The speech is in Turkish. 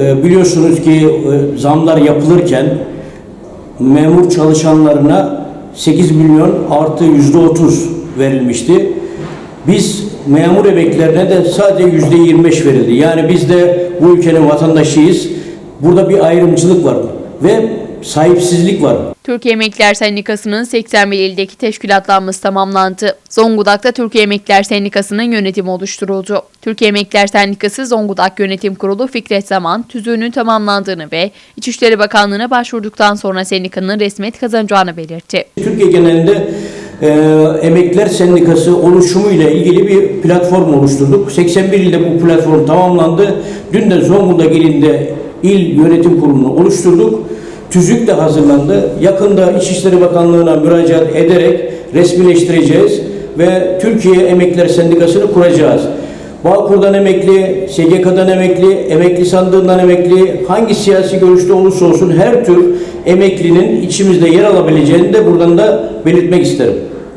e, biliyorsunuz ki e, zamlar yapılırken memur çalışanlarına 8 milyon artı yüzde 30 verilmişti. Biz memur emeklilerine de sadece yüzde 25 verildi. Yani biz de bu ülkenin vatandaşıyız. Burada bir ayrımcılık var ve sahipsizlik var. Türkiye Emekliler Sendikası'nın 81 ildeki teşkilatlanması tamamlandı. Zonguldak'ta Türkiye Emekliler Sendikası'nın yönetimi oluşturuldu. Türkiye Emekliler Sendikası Zonguldak Yönetim Kurulu Fikret Zaman tüzüğünün tamamlandığını ve İçişleri Bakanlığı'na başvurduktan sonra sendikanın resmiyet kazanacağını belirtti. Türkiye genelinde e, Emekliler Sendikası oluşumu ile ilgili bir platform oluşturduk. 81 ilde bu platform tamamlandı. Dün de Zonguldak ilinde il yönetim kurulunu oluşturduk. Tüzük de hazırlandı. Yakında İçişleri Bakanlığı'na müracaat ederek resmileştireceğiz ve Türkiye Emekliler Sendikası'nı kuracağız. Bağkur'dan emekli, SGK'dan emekli, emekli sandığından emekli, hangi siyasi görüşte olursa olsun her tür emeklinin içimizde yer alabileceğini de buradan da belirtmek isterim.